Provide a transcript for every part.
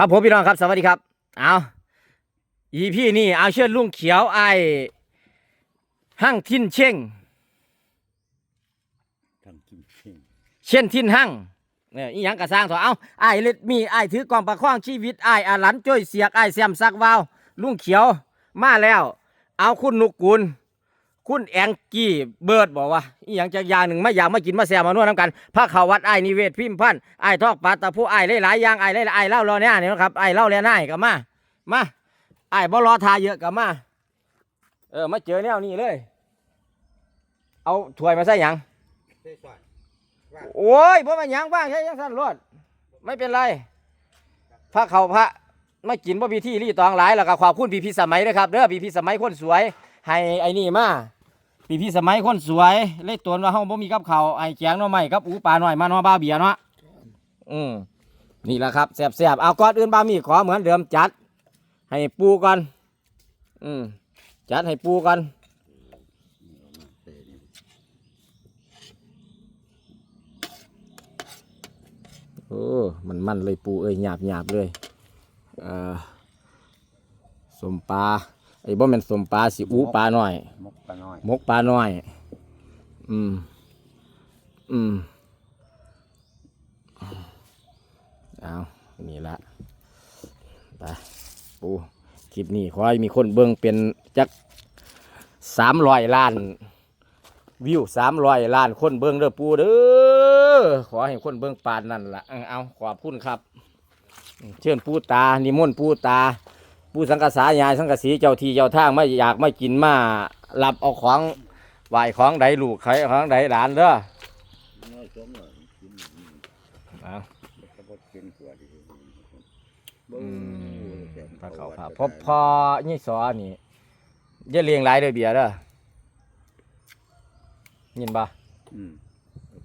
ครับผมพี่น้องครับสวัสดีครับ เอาอีพี่นี่เอาเชิญลุงเขียวไอายหั่งทินเช่งทำกินเช่งเช่นทินหั่งเนี่ยอีหยังกระสร้างเถอะเอาไอ้ายเล็ดมีไอ้ายถือกล่องประคองชีวิตไอ้ายอาหลันจ้อยเสียกไอ้ายแซมซักวาวลุงเขียวมาแล้ว เอาคุณนุกกุล คุณแองกี้เบิร์ดบอกว่าอีหยังจากอย่างหนึ่งไม่อยากมากินมาแซมมานวดน้ำกันพระเขาวัดไอ้นิเวศพิมพ์พันธ์ไอ้ทอกปลาตะผู้ไอ้ายหลายๆอย่างไอ้ายหลายๆไอ้เล่ารอเนี่ยนี่นะครับไอ้เล่าแล้วน่ายกับมามาไอ้บ่รอทาเยอะกับมาเออมาเจอแนวนี้เลย เอาถ้วยมาใส่หยังโอ้ยเพราะมันหยังบ้างใช่ยังสั้นรวดไม่เป็นไรพระเขาพระไม่กินบ่พิธีรีตองหลายแล้วก็ขอบคุณพี่พี่สมัยด้วยครับเด้อพี่พี่สมัยคนสวยให้ไอ้นี่มา พี่พี่สมัยคนสวยเลยตวนว่าเฮาบ่มีกับเขาไอ้แจงน่อไม้กับอูปลาหน่อยมาเนาะบ้าเบียร์เนาะอืมนี่แหละครับแซ่บๆเอาก่อนอื่นบามีขอเหมือนเดิมจัด ให้ปูก่อนอืมจัดให้ปูก่อนโอ้มันมันเลยปูเอ้ยหยาบหยาบเลยเอ่อสมปลา อ้บ่แม่นสมปลาสิอูปลาหน่อย มกปลาน้อยมกปลาหน่อย อืม อืมเอานี่ละไปปูคลิปนี้ขอให้มีคนเบิ่งเป็นจักสามร้อยล้าน วิวสามร้อยล้านคนเบิ่งเด้อปูเด้อขอให้คนเบิ่งปานนั่นละเอาเอาขอบคุณครับ เชิญปูตานิมนต์ปูตา ปูสังกษายายสังกสีเจ้าที่เจ้าทางไม่อยากไม่กินมารับเอาของไหวของใดลูกใครของใดหลานเด้อน้อยสมเลยกินเอาพระเขาพระพอพอนี่สอนี่ย่าเลี้ยงหลายเด้อเบียร์เด้อยินบ่อืม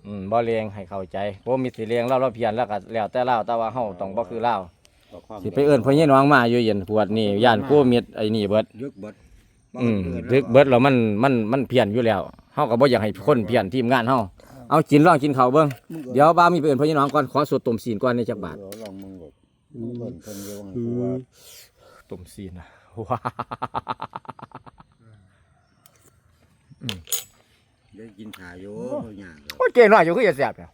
อืมบ่เลี้ยงให้เข้าใจบ่มีสิเลี้ยงเล่าเราเพียนแล้วก็แล้วแต่เล่าแต่ว่าเฮาต้องบ่คือเล่า สิไปเอิ้นพ่อใหญ่น้องมาอยู่เย็นปวดนี่ย่านกู้มิดไอ้นี่เบิดยึกเบิดอืมดึกเบิดแล้วมันมันมันเพี้ยนอยู่แล้วเฮาก็บ่อยากให้คนเพี้ยนทีมงานเฮาเอากินลองกินข้าวเบิ่งเดี๋ยวบ้ามีไปเอิ้นพ่อใหญ่น้องก่อนขอสดต้มซีนก่อนในจักบาทเดี๋ยวลองมึงกดมึงเบิ่นเพิ่นเดียวให้กูว่าต้มซีนนะว้าได้กินขาโยเขาย่างเลยโอ้ยเก่งน้อยอยู่คือจะแซ่บเนี่ย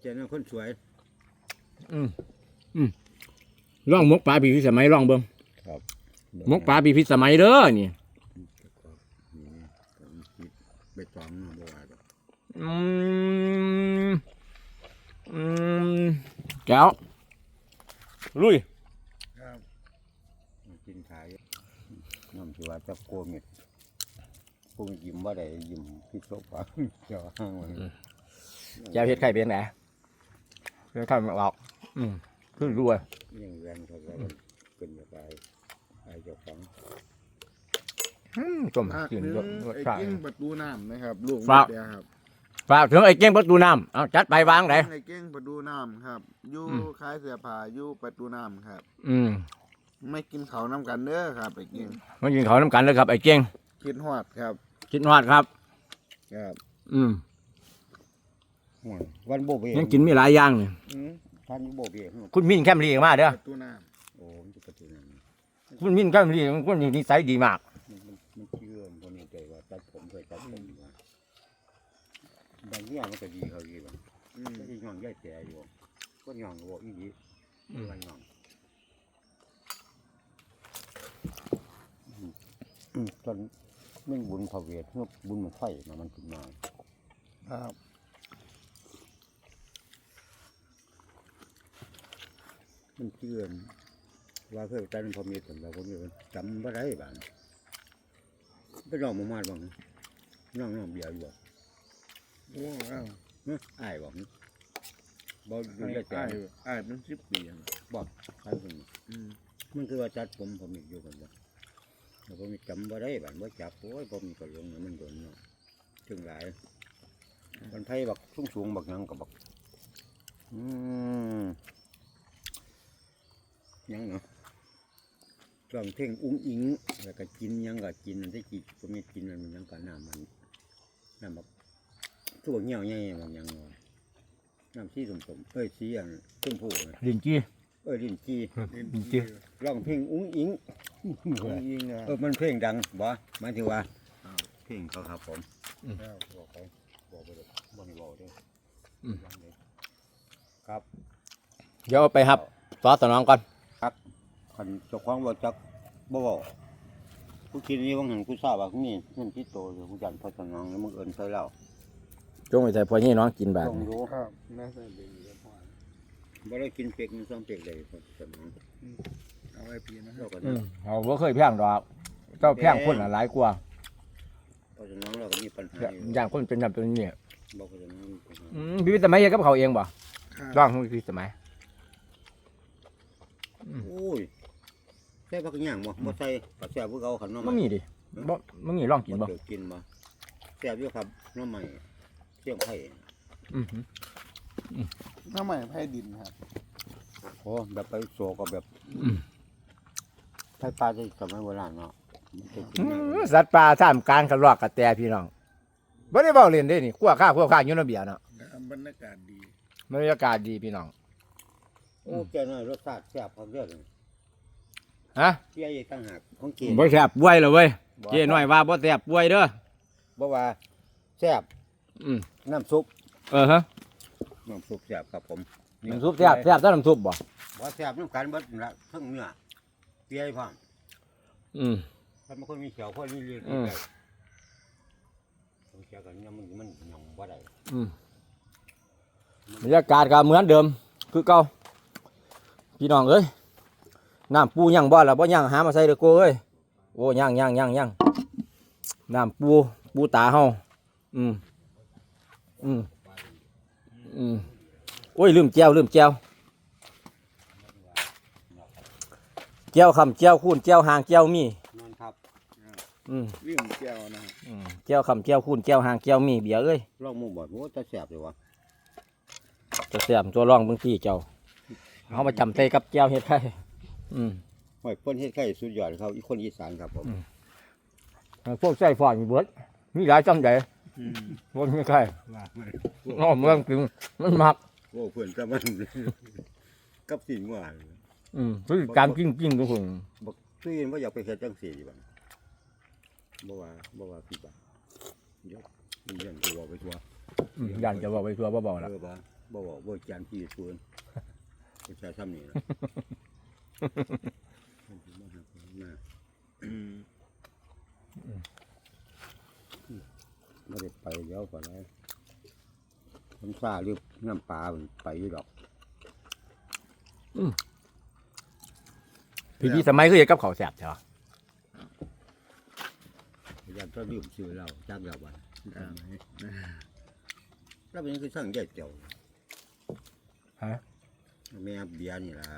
เจ้านั่นคนสวย อืมอืมลองมกปลาปีพิสมัยลองเบิ่งครับมกปลาปีพิสมัยเด้อนี่ไปตองมาบ่ว่าดอกอืมอืมแก้วลุยกินขาโยน้ำสิว่าจะโกมิดกูยิ้มบ่ได้ยิ้มพิศกว่าเจ้าห้างมันแก้วเฮ็ดไข่เป็นไหนเฮ็ดไข่ไม่ออก อืมขึ้นรวยยังแรงเท่าไหร่เป็นแบบไรไอ้เจ้าของอืมต้มฝากกินถึงรสรสไอ้ชาติกิ้งประตูน้ำนะครับลูกฝาก เดียวครับฝากถึงไอ้เก้งประตูน้ำเอาจัดไปวางไหน ไอ้กิ้งประตูน้ำครับอยู่อืมคล้ายเสื้อผ้าอยู่ประตูน้ำครับ อืมไม่กินเขาวน้ำกันเด้อครับไอ้กิ้งมากินข้าวน้ำกันเลยครับไอ้เก้งคิดฮอดครับคิดฮอดครับ ครับอืมห่วยวันโบเบยังกินมีหลายอย่างนี่อืม พันโบเบคุณมินแคมรีมาเด้อประตูน้โอ้มันจะกระตุ้นนั่นคุณมินแคมรีคุณนิสัยดีมาก มันมันมันเชื่อมคนนี้ใจว่าตัดผมเคยตัดผมดีกว่าบางอย่างมันก็ดีเขาดีบางำอืมก็ที่ย่องย่ายแต่อยู่ก็ย่องก็บอกอีดีอืม มันย่องอืมอืมตอนเมื่อบุญพระเวทเมื่อบุญมันไฟมามันขึ้นมา ครับ มันเชื่อมว่าเพื่อใจมันพอมีแต่เราพอมีมันจำไม่ได้บ้างไปลองมามาดบ้างน้องน้องเบียร์อยู่บ่โอ้อ้าวเฮ้ยอ้ายบอกบอกอยู่ไอ้ได้แต่ไอ้ไอ้เป็นสิบปีแล้วบอกอ้ายคนอืมมันคือว่าจัดผมผมมีอยู่กันบ่แล้วผมมีจำบ่ได้บ้านบ่จับโอ้ยผมมีก็หลงนะมันโดนเนาะถึงหลายมันไทยบักสูงสูงๆบักหยังก็บักอืมหยังเนาะ ร้องเพลงอุ้งอิงแล้วก็กินหยังก็กินอันที่กินผมมีกินมันมันหยังก็น้ำมันน้ำบักคือบักเหี่ยวใหญ่บางหยังเนาะน้ำสีสมๆเอ้ยสีอันชมพูนะลินจี้เอ้ยลิ้นจีจริงร้องเพลงอุ้งอิงของยิงอะเออมันเพลงดังบ่หมายถึงว่าเพลงเขาครับผมแล้วบอกเขาบอกไปเลยบ่ได้บอกเด้ออืมยังเลยครับเดี๋ยวไปครับต่อสนองก่อนคั นเจ้าของบ่จักบ่เว้ากูคิดนี่ว่าหันกูทราบว่านี่มันที่โตอยู่กูจันพอสนองแล้วมึงเอิ้นใส่เหล้าจงไปใส่พอนี่น้องกินบาดต้องรู้ครับน่าจะดีแล้วพอบ่ได้กินเป็กมันต้องเป็กได้พอสนองเอาไว้ปีนะคเรารับก็อืมเขาบ่เคยแพงดอก เจ้าแพงคนละหลายกว่าพอสนองเราก็มีปัญหาอยู่อย่างคนเป็นแบบนี้บอกพอสนองมีปัญหาอืมพี่สมัยเฮ็ดกับเขาวเองบ่ครับลองพี่สมัย โอ้ย ใส่ผักหย่างบ่บ่ใส่ก็แซ่บคือเก่าคันเนาะบ่มีดิบ่บ่มีลองกินบ่เดี๋ยวกินบ่แซ่บอยู่ครับหน้อใหม่เสี่ยงไผ่อือหือน้าใหม่ไพ่ดินครับโอ้แบบไปโซก็แบบอืมไผ่ปลาที่สมัยโบราณเนาะมันจะกินอืง่ายมสัตว์ป่าท่ามกลางกระรอกกระแตพี่น้องบ่ได้เว้าเล่นเด้นี่ขั้วข้าวขั้วข้าวอยู่ในเบียร์เนาะบรรยากาศดี บรรยากาศดีพี่น้อง โอ้แกน้อยรสชาติแซ่บครับเด้อ ฮะเตี้ยอีกต่างหากของกินบ่แซ่บป่วยเลยเว้ยเจ้น้อยว่าบ่แซ่บป่วยเด้อบ่ว่าแซ่บอืมน้ำซุปเออฮะน้ำซุปแซ่บครับผมน้ำซุปแซ่บแซ่บแต่น้ำซุปบ่บ่แซ่บน้ำกันเบิดนั่นละทั้งเนื้อเตี้ยพร้อมอืมถ้ามันคนมีเขียวคนมีเลือดอืมได้ต้องเขียวกันเนี่ยมันมันหยำบ่ได้อืมบรรยากาศก็เหมือนเดิม คือเก่าพี่น้องเอ้ย น้ำปูยังบ่ล่ะบ่ยังหามาใส่เด้อโกเอ้ยโอ้ยังยังยังยังน้ำปูปูตาเฮาอืมอืมอืมโอ้ยลืมแก้วลืมแก้วแก้วคำแก้วคูณแก้วหางแก้วมีนั่นครับอืมวิ่งแก้วนะครับอืมแก้วคำแก้วคูณแก้วหางแก้วมีเบียร์เอ้ยลองหมูบ่โอ้จะแซ่บเลยวะจะแซ่บตัวร่องเบางทีเจ้าเอามาจำใส่กับแก้วเฮ็ดไข่ อืมหอยเพิ่นเฮ็ดไข่สุดยอดครับอีกคนอีสานครับผมพวกใส่ฟอนมีเบิดมีหลายจังใดบนมีไข่น้อเมืองกินมันมักโอ้เพื่อนก็มันกับสิ่งว่าอืมคือการกินกินทุกคนบอกซื้อว่าอยากไปเฮ็ดจังสี่ดีบ่บ่ว่าบ่ว่าพี่บ่เดี๋ยวมันยันตัวไปตัวอืมย่านจะบอกไปทัวบ่บอกเอละอบ่บ่บอกบ่จานพี่ส่วนประชาชนนี่ นะมันสิมาหาคนมาอืมบ่ได้ไปเดี๋ยวก็ได้น้ำซาหรือน้ำปลาไปอยู่ดอกพี่พี่สมัยคือเฮ็ดกับข้าวแซ่บใช่ปะอยากจะลืมชื่อเราจักแล้วบ่แล้วเป็นคือสั่งใหญ่เจียวฮะ แม่เบียร์นี่ล่ะ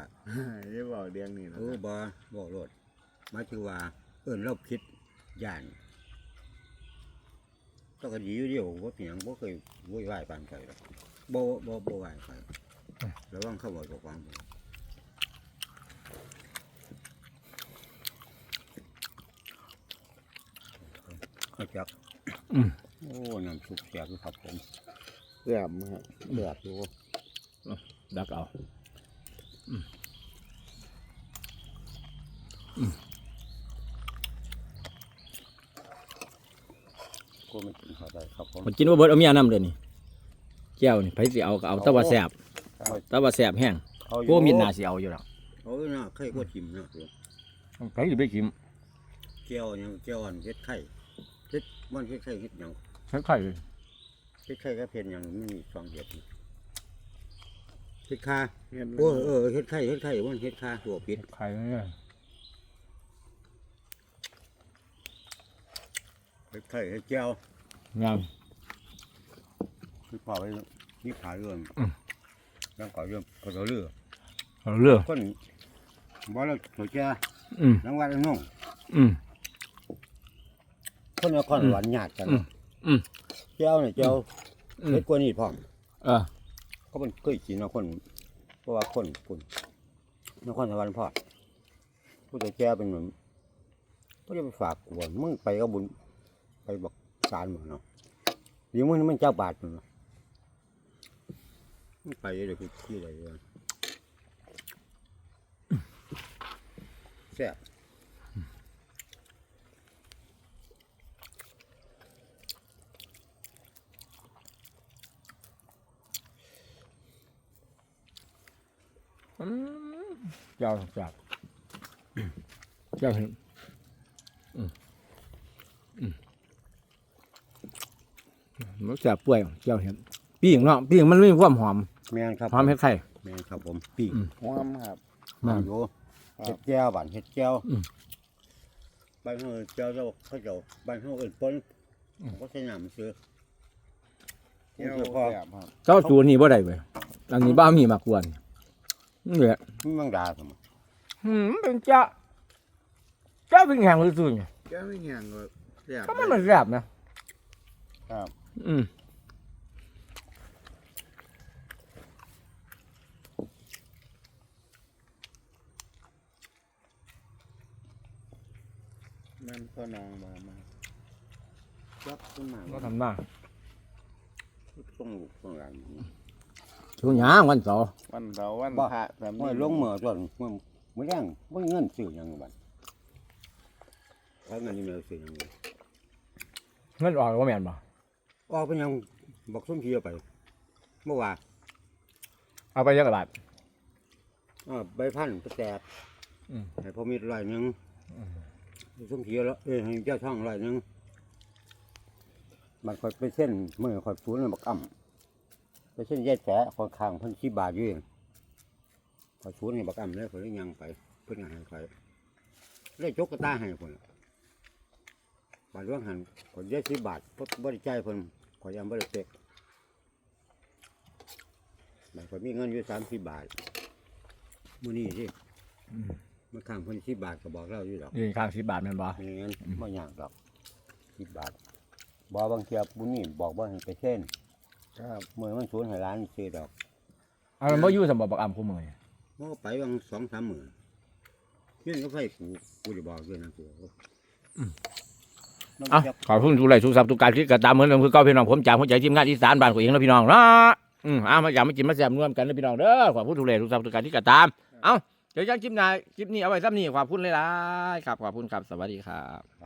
อย่าบอกเรื่องนี้นะเออบ่บ่โลดหมายถึงว่า เอิ้นเราผิดย่านต้องก็ดีอยู่เดียวบ่เปียงบ่เคยโวยวายปานใครหรอกบ่บ่บ่ไหวใครระวังเขาบอกกับความเขาจักโอ้น้ำซุปแซ่บอยู่ครับผมแซ่บมากเดือดอยู่ดักเอา ก็ไม่กินเขาได้ครับผมมันกินว่าเบิดเอาเมียนํเด้อนี่แก้วนี่ไผสิเอาก็เอาแต่ว่าแซ่บแต่ว่าแซ่บแห้งเอาอยู่โกมีหน้าสิเอาอยู่แล้วเอาอยู่นะไข่ก็จิ้มนะตัวไผสิไปกินแก้วหยังแก้วอันเฮ็ดไข่เฮ็ดมันเฮ็ดไข่เฮ็ดหยังไข่เฮ็ดไข่ก็เพ็นหยังมันมีสองเฮ็ดนี่เฮ็ดคาเห็นโอ้เออเฮ็ดไข่เฮ็ดไข่มันเฮ็ดคาตัวปิดไข่เนี่ยเฮ็ดไข่เฮ็ดแก้วงาม คือพอไปนี่ขาเรื่องแล้วก็เรื่องก็ตัวเรือเอาเรื่องคนบ่แล้วตัวแก่อืมนังว่าน้องอืม คนนครหวานญาติกันอืมอืม แก้วนี่แก้วอืม เฮ็ดกว่านี้พร้อมเออ เขาเป็นเคยกินนะคนเพราะว่าคนคนนครสวรรค์พ่อผู้จะแก่เป็นเหมือนก็จะไปฝากกวนมึงไปก็บุญไปบอกสารหมดเนาะเดี๋ยวมึงนี่มันเจ้าบาทมันไปเดี๋ยวกูขี้อะไรวะแซ่บ เจ้าจับเจ้าเห็นอืมอืมมันจับป่วยเจ้าเห็นปีกเนาะปีกมันมีความหอมแมนครับหอมเห็ดไข่แมนครับผมปีกอืมหอมครับมามาอยู่เห็ดแก้วบ้านเห็ดแก้วอืมบ้านเฮาแก้วเจ้าเขาเจ้าบ้านเฮาเอิ้นปนก็ใช้น้ำซื้อเที่ยวเจ้าพอแซ่บครับเจ้าตัวนี้บ่ได้เว้ยอันนี้บ้ามีมากวน นี่แหละมันมังดาสมอืมเป็นเจ้าเจ้าเป็นแห่งหรือสุญแก้วไม่แห้งก็แซ่บก็มันมันแซ่บนะครับอืมมันพ่อนองมามาจับขึ้นมาก็ทำมาต้องลูกต้องหลาน ช่วงหยางวันเสาร์ วันเสาร์วันบ่ พระแบบมื่นี้อลงเมื่อตอนมื่อมื่อแรงบ่มีเงินซื้อหยังบัดเพราะเงินนี่มันซื้อหยังเงินออกก็แม่นบ่ออกเป็นหยังบอกส้มเพียไปเมื่อวานเอาไปเยอะกระบาดอ่าใบพันธุ์ไปแตกอืม ให้พอมีร้อยหนึงอืมส้มเพียแล้วเอ้ยให้เจ้าช่องร้อยหนึงมันคอยไปเส้นมือคอยฟูนบักอ่ำ ไปเส้นแย่แฉะคอยข้างเพิ่นชีบาทอยู่เองคอยฟูนให้บักอ่ำเลยคอยเลยยังไป เพิ่นก็ให้คอยเลยจกกระตาให้คนล่ะบาทร่วงหันคอยได้สิบบาทเพราะบริใจายเพิ่นคอยยังบริเตกบาทคอยมีเงินอยู่สามสิบบาทมื้อนี้สิอืมมาข้างเพิ่นสิบบาทก็บอกเราอยู่ดอกยืนข้างสิบบาทแม่นบ่ไม่งั้นบ่ยากดอกสิบบาทบ่บางเทียบบุญนี่บอกว่าให้ไปเส้น ครับเมื่อมันสูญให้ร้านซื้อดอกเอามันบ่อยู่สำหรับบักอ่ำคู่มือนี่มันก็ไปบางสองสามหมื่นเงื่อนก็ไฟกูกูจะบอกเงื่อนนะกูมันเอ้าจะขอบคุณทุกไลค์ทุกซับทุกการที่กระตามเหมือนเดิมคือเก่าพี่น้องผมจากหัวใจทีมงานอีสานบ้านของเองแล้วพี่น้องเนาะอืมเอามาอยากมากินมาแซ่บร่วมกันนะพี่น้องเด้อขอบคุณทุกไลค์ทุกซับทุกการที่กระตามเอ้าเดี๋ยวยังคลิปหน้าคลิปนี้เอาไว้ซ้ำนี่ขอบคุณเลยล่ะครับขอบคุณครับสวัสดีครับ